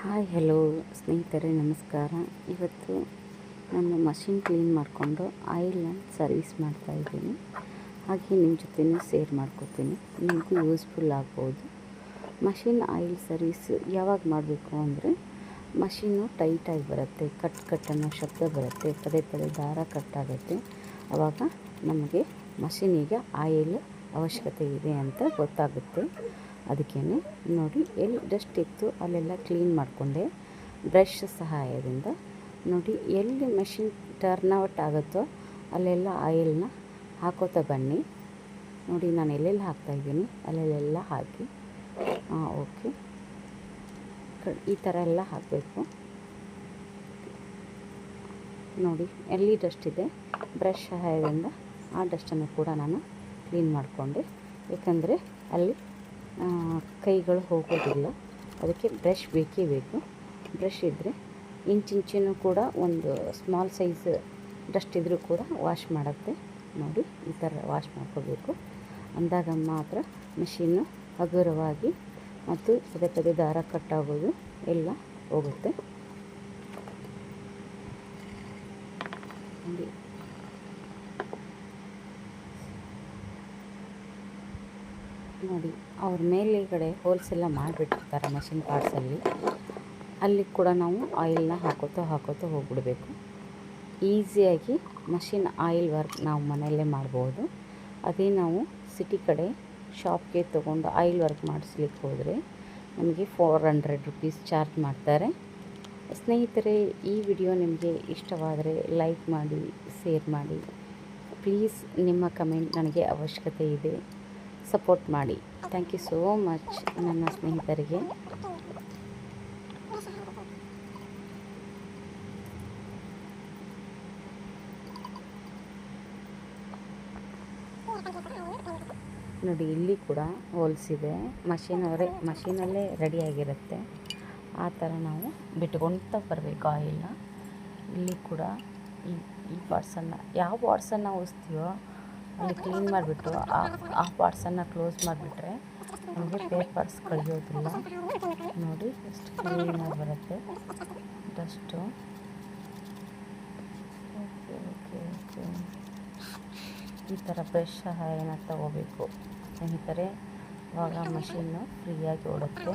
Hi, hello ಸ್ನೇಹಿತರೆ, ನಮಸ್ಕಾರ. ಇವತ್ತು ನಾನು ಮಷಿನ್ ಕ್ಲೀನ್ ಮಾಡಿಕೊಂಡು ಆಯಿಲ್ನ ಸರ್ವಿಸ್ ಮಾಡ್ತಾ ಇದ್ದೀನಿ. ಹಾಗೆ ನಿಮ್ಮ ಜೊತೆನೂ ಸೇರ್ ಮಾಡ್ಕೋತೀನಿ. ನಿಮಗೂ ಯೂಸ್ಫುಲ್ ಆಗ್ಬೋದು. ಮಷಿನ್ ಆಯಿಲ್ ಸರ್ವಿಸ್ ಯಾವಾಗ ಮಾಡಬೇಕು ಅಂದರೆ ಮಷಿನ್ನು ಟೈಟಾಗಿ ಬರುತ್ತೆ, ಕಟ್ ಕಟ್ ಅನ್ನೋ ಶಬ್ದ ಬರುತ್ತೆ, ಪದೇ ಪದೇ ದಾರ ಕಟ್ಟಾಗುತ್ತೆ ಆವಾಗ ನಮಗೆ ಮಷಿನಿಗೆ ಆಯಿಲ್ ಅವಶ್ಯಕತೆ ಇದೆ ಅಂತ ಗೊತ್ತಾಗುತ್ತೆ. ಅದಕ್ಕೇ ನೋಡಿ, ಎಲ್ಲಿ ಡಸ್ಟ್ ಇತ್ತು ಅಲ್ಲೆಲ್ಲ ಕ್ಲೀನ್ ಮಾಡಿಕೊಂಡೆ. ಬ್ರಷ್ ಸಹಾಯದಿಂದ ನೋಡಿ, ಎಲ್ಲಿ ಮೆಷಿನ್ ಟರ್ನ್ ಔಟ್ ಆಗುತ್ತೋ ಅಲ್ಲೆಲ್ಲ ಆಯಿಲ್ನ ಹಾಕೋತಾ ಬನ್ನಿ. ನೋಡಿ, ನಾನು ಎಲ್ಲೆಲ್ಲಿ ಹಾಕ್ತಾಯಿದ್ದೀನಿ ಅಲ್ಲೆಲ್ಲ ಹಾಕಿ. ಹಾಂ ಓಕೆ ಈ ಥರ ಎಲ್ಲ ಹಾಕಬೇಕು. ನೋಡಿ, ಎಲ್ಲಿ ಡಸ್ಟ್ ಇದೆ ಬ್ರಷ್ ಸಹಾಯದಿಂದ ಆ ಡಸ್ಟನ್ನು ಕೂಡ ನಾನು ಕ್ಲೀನ್ ಮಾಡಿಕೊಂಡೆ. ಏಕೆಂದರೆ ಅಲ್ಲಿ ಕೈಗಳು ಹೋಗೋದಿಲ್ಲ. ಅದಕ್ಕೆ ಬ್ರಷ್ ಬೇಕೇ ಬೇಕು. ಬ್ರಷ್ ಇದ್ದರೆ ಇಂಚಿಂಚಿನೂ ಕೂಡ ಒಂದು ಸ್ಮಾಲ್ ಸೈಜ್ ಡಸ್ಟ್ ಇದ್ದರೂ ಕೂಡ ವಾಶ್ ಮಾಡುತ್ತೆ. ನೋಡಿ, ಈ ಥರ ವಾಶ್ ಮಾಡ್ಕೋಬೇಕು. ಅಂದಾಗ ಮಾತ್ರ ಮಷೀನು ಹಗುರವಾಗಿ ಮತ್ತು ಪದೇ ಪದೇ ದಾರ ಕಟ್ಟಾಗೋದು ಎಲ್ಲ ಹೋಗುತ್ತೆ. ನೋಡಿ, ಅವ್ರ ಮೇಲೆಗಡೆ ಹೋಲ್ಸ್ ಎಲ್ಲ ಮಾಡಿಬಿಟ್ಟಿರ್ತಾರೆ ಮಷಿನ್ ಪಾರ್ಟ್ಸಲ್ಲಿ ಅಲ್ಲಿ. ಕೂಡ ನಾವು ಆಯಿಲ್ನ ಹಾಕೋತಾ ಹಾಕೋತಾ ಹೋಗ್ಬಿಡಬೇಕು. ಈಸಿಯಾಗಿ ಮಷಿನ್ ಆಯಿಲ್ ವರ್ಕ್ ನಾವು ಮನೆಯಲ್ಲೇ ಮಾಡ್ಬೋದು. ಅದೇ ನಾವು ಸಿಟಿ ಕಡೆ ಶಾಪ್ಗೆ ತೊಗೊಂಡು ಆಯಿಲ್ ವರ್ಕ್ ಮಾಡಿಸ್ಲಿಕ್ಕೆ ಹೋದರೆ ನಮಗೆ ಫೋರ್ ಹಂಡ್ರೆಡ್ ರುಪೀಸ್ ಚಾರ್ಜ್ ಮಾಡ್ತಾರೆ. ಸ್ನೇಹಿತರೆ, ಈ ವಿಡಿಯೋ ನಿಮಗೆ ಇಷ್ಟವಾದರೆ ಲೈಕ್ ಮಾಡಿ ಶೇರ್ ಮಾಡಿ. ಪ್ಲೀಸ್ ನಿಮ್ಮ ಕಮೆಂಟ್ ನನಗೆ ಅವಶ್ಯಕತೆ ಇದೆ. ಸಪೋರ್ಟ್ ಮಾಡಿ. ಥ್ಯಾಂಕ್ ಯು ಸೋ ಮಚ್ ನನ್ನ ಸ್ನೇಹಿತರಿಗೆ. ನೋಡಿ, ಇಲ್ಲಿ ಕೂಡ ಹೋಲ್ಸಿದೆ ಮಷೀನ್ ಅವರೇ ಮಷೀನಲ್ಲೇ ರೆಡಿಯಾಗಿರುತ್ತೆ ಆ ಥರ ನಾವು ಬಿಟ್ಕೊಳ್ತಾ ಬರಬೇಕು ಆಯಿಲ್ನ ಇಲ್ಲಿ ಕೂಡ ಈ ಈ ಪಾರ್ಟ್ಸನ್ನು ಯಾವ ಪಾರ್ಟ್ಸನ್ನು ಉಳಿಸ್ತೀವೋ ಅಲ್ಲಿ ಕ್ಲೀನ್ ಮಾಡಿಬಿಟ್ಟು ಆ ಆ ಪಾರ್ಟ್ಸನ್ನು ಕ್ಲೋಸ್ ಮಾಡಿಬಿಟ್ರೆ ನಮಗೆ ಪೇಪರ್ಸ್ ಕಳಿಯೋದಿಲ್ಲ. ನೋಡಿ, ಎಷ್ಟು ಕ್ಲೀನಾಗಿ ಬರುತ್ತೆ. ಡಸ್ಟು. Okay okay okay. ಈ ಥರ ಬ್ರಷ್ ಸಹಾಯನ ತಗೋಬೇಕು. ಸ್ನೇಹಿತರೆ, ಇವಾಗ ಮಷೀನು ಫ್ರೀಯಾಗಿ ಓಡುತ್ತೆ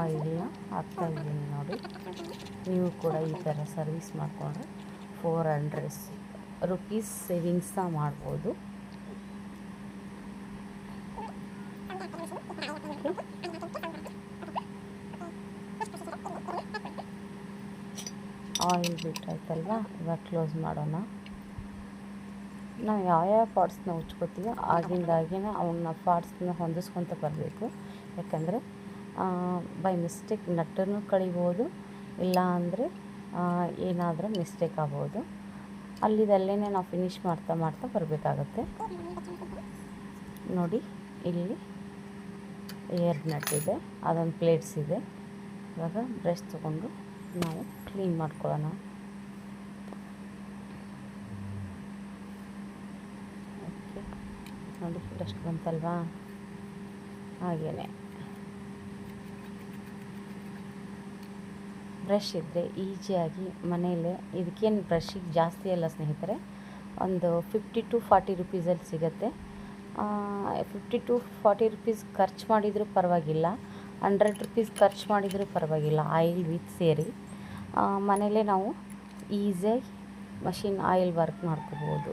ಆಯಿಲ್ನ ಹಾಕ್ತಾಯಿದ್ದೀನಿ ನೋಡಿ. ನೀವು ಕೂಡ ಈ ಥರ ಸರ್ವಿಸ್ ಮಾಡಿಕೊಂಡ್ರೆ ಫೋರ್ ಹಂಡ್ರೆಡ್ಸ್ ರುಪೀಸ್ ಸೇವಿಂಗ್ಸ್ ಸಹ ಮಾಡ್ಬೋದು. ಆಯಿಲ್ ಬಿಟ್ಟಾಯ್ತಲ್ವ? ಇವಾಗ ಕ್ಲೋಸ್ ಮಾಡೋಣ. ನಾವು ಯಾವ್ಯಾವ ಪಾರ್ಟ್ಸ್ನ ಉಚ್ಕೋತೀವೋ ಆಗಿಂದಾಗಿನ ಅವನ್ನ ಪಾರ್ಟ್ಸ್ನ ಹೊಂದಿಸ್ಕೊತ ಬರಬೇಕು. ಯಾಕಂದರೆ ಬೈ ಮಿಸ್ಟೇಕ್ ನಟ್ಟನ್ನು ಕಳಿಬೋದು ಇಲ್ಲ ಅಂದರೆ ಏನಾದರೂ ಮಿಸ್ಟೇಕ್ ಆಗ್ಬೋದು. ಅಲ್ಲಿದಲ್ಲೇ ನಾವು ಫಿನಿಷ್ ಮಾಡ್ತಾ ಮಾಡ್ತಾ ಬರಬೇಕಾಗತ್ತೆ. ನೋಡಿ, ಇಲ್ಲಿ ಏರ್ ನಟ್ ಇದೆ, ಅದೊಂದು ಪ್ಲೇಟ್ಸ್ ಇದೆ. ಇವಾಗ ಬ್ರಷ್ ತೊಗೊಂಡು ನಾವು ಕ್ಲೀನ್ ಮಾಡ್ಕೊಳ್ಳೋಣ. ಓಕೆ ನೋಡಿ ಡಸ್ಟ್ ಬಂತಲ್ವಾ? ಹಾಗೇ ಬ್ರಷ್ ಇದ್ದರೆ ಈಸಿಯಾಗಿ ಮನೆಯಲ್ಲೇ, ಇದಕ್ಕೇನು ಬ್ರಷಿಗೆ ಜಾಸ್ತಿ ಅಲ್ಲ ಸ್ನೇಹಿತರೆ, ಒಂದು ಫಿಫ್ಟಿ ಟು ಫಾರ್ಟಿ ರುಪೀಸಲ್ಲಿ ಸಿಗುತ್ತೆ. ಫಿಫ್ಟಿ ಟು ಫಾರ್ಟಿ ರುಪೀಸ್ ಖರ್ಚು ಮಾಡಿದರೂ ಪರವಾಗಿಲ್ಲ ಹಂಡ್ರೆಡ್ ರುಪೀಸ್ ಖರ್ಚು ಮಾಡಿದರೂ ಪರವಾಗಿಲ್ಲ ಆಯಿಲ್ ವಿತ್ ಸೇರಿ. ಮನೇಲೇ ನಾವು ಈಸಿಯಾಗಿ ಮಷಿನ್ ಆಯಿಲ್ ವರ್ಕ್ ಮಾಡ್ಕೋಬೋದು.